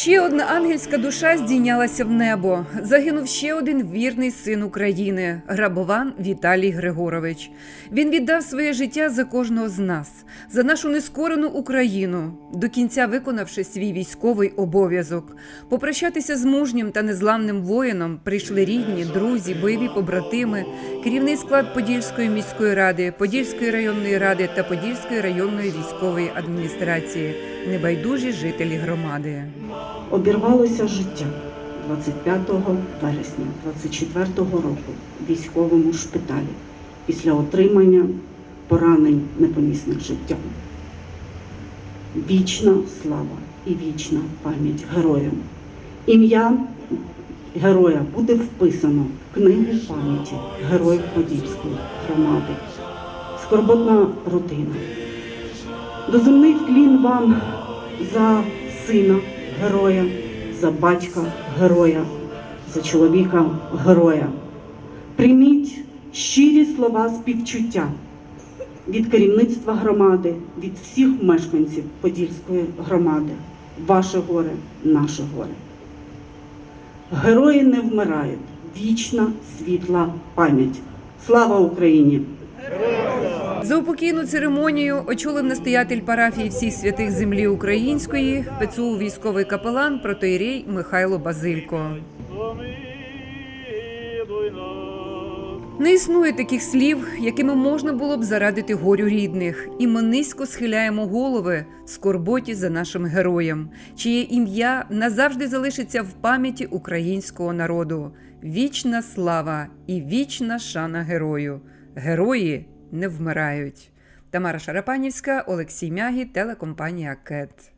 Ще одна ангельська душа здійнялася в небо. Загинув ще один вірний син України Грабован Віталій Григорович. Він віддав своє життя за кожного з нас, за нашу нескорену Україну, до кінця виконавши свій військовий обов'язок. Попрощатися з мужнім та незламним воїном прийшли рідні, друзі, бойові побратими, керівний склад Подільської міської ради, Подільської районної ради та Подільської районної військової адміністрації, небайдужі жителі громади. Обірвалося життя 25 вересня 24 року в військовому шпиталі після отримання поранень непомісних життям. Вічна слава і вічна пам'ять героям. Ім'я героя буде вписано в книгу пам'яті героїв Подільської громади. Скорботна родина. Доземний вклін вам за сина героя, за батька героя, за чоловіка героя. Прийміть щирі слова співчуття від керівництва громади, від всіх мешканців Подільської громади. Ваше горе, наше горе. Герої не вмирають. Вічна світла пам'ять. Слава Україні! Заупокійну церемонію очолив настоятель парафії всіх святих землі української, ПЦУ військовий капелан протоїрей Михайло Базилько. Не існує таких слів, якими можна було б зарадити горю рідних, і ми низько схиляємо голови в скорботі за нашим героєм, чиє ім'я назавжди залишиться в пам'яті українського народу. Вічна слава і вічна шана герою. Герої не вмирають. Тамара Шарапанівська, Олексій Мягі, телекомпанія КЕТ.